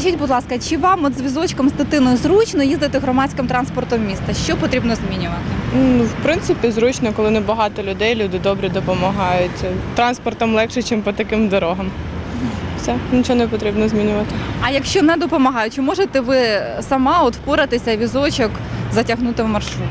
Скажіть, будь ласка, чи вам от з візочком з дитиною зручно їздити громадським транспортом міста? Що потрібно змінювати? Ну, в принципі, зручно, коли небагато людей, люди добре допомагають. Транспортом легше, ніж по таким дорогам. Все, нічого не потрібно змінювати. А якщо не допомагають, чи можете ви сама от впоратися візочок затягнути в маршрут?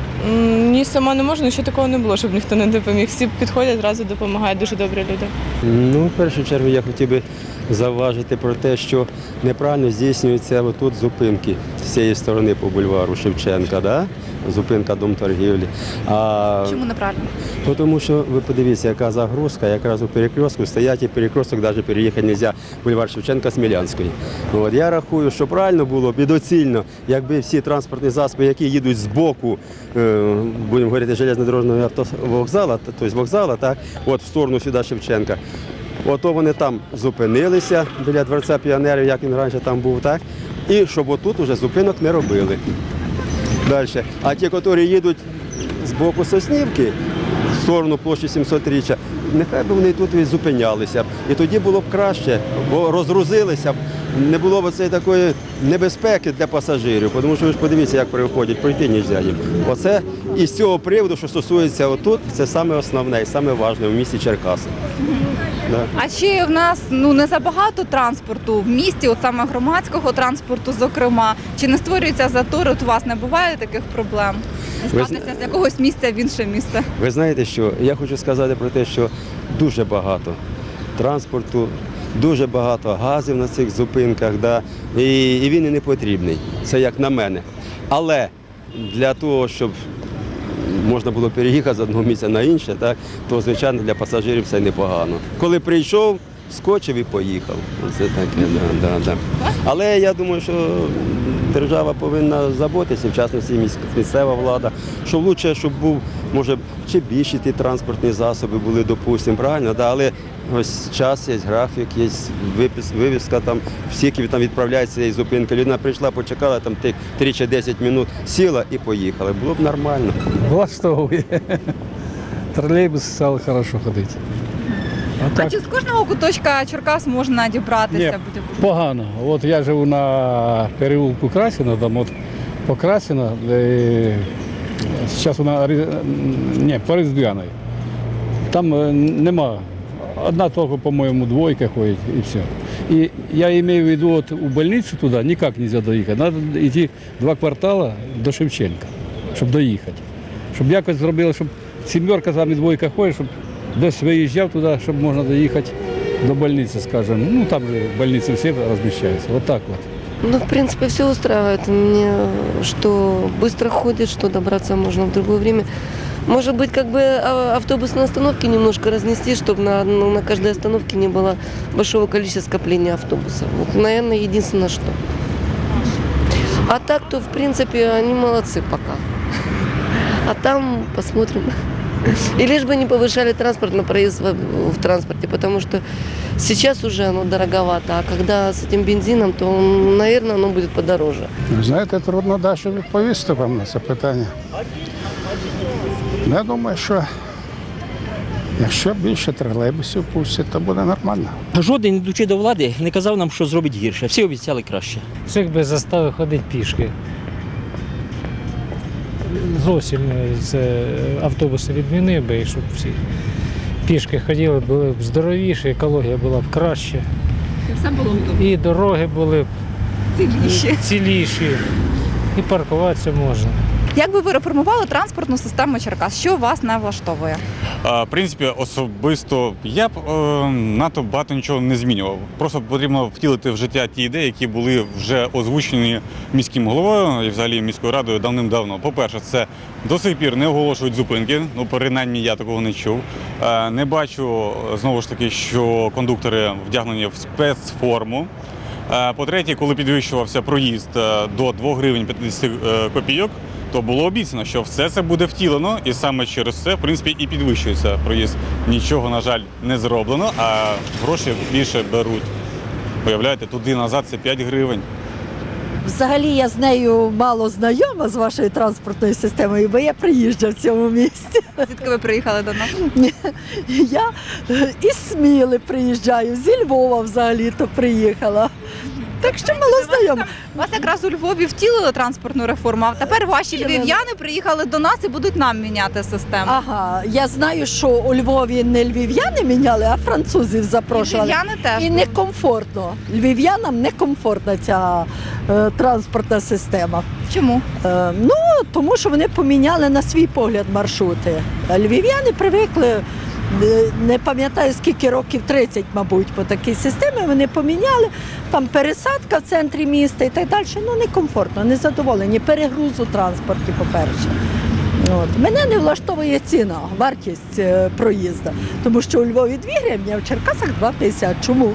Ні, сама не можна, ще такого не було, щоб ніхто не допоміг. Всі підходять, зразу допомагають, дуже добрі люди. Ну, в першу чергу я хотів би зауважити про те, що неправильно здійснюються отут зупинки з цієї сторони по бульвару Шевченка, да? зупинка дом торгівлі. А Чому неправильно? Тому що ви подивіться, яка загрузка, якраз у перекрестку стоять і перекресток навіть переїхати не можна бульвар Шевченка Смілянської. От, я рахую, що правильно було б і доцільно, якби всі транспортні засоби, які їдуть з боку, е, будемо говорити, железнодорожного автовокзала, тобто вокзала, так, от в сторону сюди Шевченка. Ото вони там зупинилися біля дворця піонерів, як він раніше там був, так? І щоб отут уже зупинок не робили. Далі. А ті, які їдуть з боку Соснівки, в сторону площі 700 річчя, нехай би вони тут і зупинялися. І тоді було б краще, бо розгрузилися б, не було б цієї такої небезпеки для пасажирів. Тому що ви ж подивіться, як переходять, пройти не можна їм. Оце і з цього приводу, що стосується отут, це саме основне і саме важливе в місті Черкаси. Да. А чи в нас ну не забагато транспорту в місті, от саме громадського транспорту, зокрема, чи не створюються затори? От у вас не буває таких проблем? Дістатися з якогось місця в інше місце? Ви знаєте, що я хочу сказати про те, що дуже багато транспорту, дуже багато газів на цих зупинках, да, і, і він і не потрібний. Це як на мене. Але для того, щоб можна було переїхати з одного місця на інше, так, то звичайно для пасажирів це непогано. Коли прийшов, скочив і поїхав. Це таке, да, да, да. Але я думаю, що держава повинна заботитися, в частності місцева влада, що краще, щоб був, може, чи більші ті транспортні засоби були, допустимо, правильно, да, але ось час є, графік, є випис, вивіска, там, які там відправляються із зупинки. Людина прийшла, почекала там тих 3 чи 10 минут, сіла і поїхала. Було б нормально. Влаштовує. Тролейбус стали хорошо ходити. А А чи з кожного куточка Черкас можна дібратися Ні. погано. От я живу на переулку Красіна, там от по Красіна, зараз вона ні, по Різдвяної. Там е, нема. Одна тільки, по-моєму, двойка ходить і все. І я маю в виду, от у больницю туди ніяк не можна доїхати. Треба йти два квартали до Шевченка, щоб доїхати. Щоб якось зробили, щоб сімерка там і двойка ходить, щоб десь виїжджав туди, щоб можна доїхати до больниці, скажімо. Ну там же в больниці всі розміщаються. От так от. Ну, в принципе, все устраивает. Мне, что быстро ходит, что добраться можно в другое время. Может быть, как бы а, автобусные остановки немножко разнести, чтобы на, ну, на каждой остановке не было большого количества скопления автобусов. Вот, наверное, единственное, что. А так, то, в принципе, они молодцы пока. А там посмотрим. И лишь бы не повышали транспорт на проезд в, в транспорте, потому что сейчас уже оно дороговато, а когда с этим бензином, то, наверное, оно будет подороже. Знаєте, трудно далі відповісти вам на це питання. Я думаю, що якщо більше тролейбусів пустять, то буде нормально. Жоден, ідучи до влади, не казав нам, що зробить гірше. Всі обіцяли краще. Всіх би заставив ходити пішки. Зовсім з автобуси відмінив би, щоб всі пішки ходили, були б здоровіші, екологія була б краще. Все було б І дороги були б ціліші. ціліші, і паркуватися можна. Як би ви реформували транспортну систему Черкас? Що вас не влаштовує? В принципі, особисто я б е, надто багато нічого не змінював. Просто потрібно втілити в життя ті ідеї, які були вже озвучені міським головою і взагалі міською радою давним-давно. По-перше, це до сих пір не оголошують зупинки. Ну, принаймні я такого не чув. Е, Не бачу знову ж таки, що кондуктори вдягнені в спецформу. Е, По-третє, коли підвищувався проїзд е, до 2 гривень 50 е, копійок, то було обіцяно, що все це буде втілено, і саме через це, в принципі, і підвищується проїзд. Нічого, на жаль, не зроблено, а гроші більше беруть. Уявляєте, туди назад це 5 гривень. Взагалі я з нею мало знайома з вашою транспортною системою, бо я приїжджа в цьому місті. Звідки ви приїхали до нас? Я е, із Сміли приїжджаю, зі Львова взагалі-то приїхала. Так що мало знайома. Вас якраз у Львові втілили транспортну реформу, а тепер ваші Втілили. львів'яни приїхали до нас і будуть нам міняти систему. Ага, я знаю, що у Львові не львів'яни міняли, а французів запрошували. Львів'яни теж. І некомфортно. Львів'янам некомфортна ця е, транспортна система. Чому? Е, ну, тому що вони поміняли на свій погляд маршрути. Львів'яни привикли, не пам'ятаю скільки років, 30, мабуть, по такій системі. Вони поміняли там пересадка в центрі міста і так далі. Ну, некомфортно, незадоволені. Перегруз у транспорті, по-перше. От. Мене не влаштовує ціна, вартість е, проїзду, тому що у Львові 2 гривні, а в Черкасах 2,50. Чому?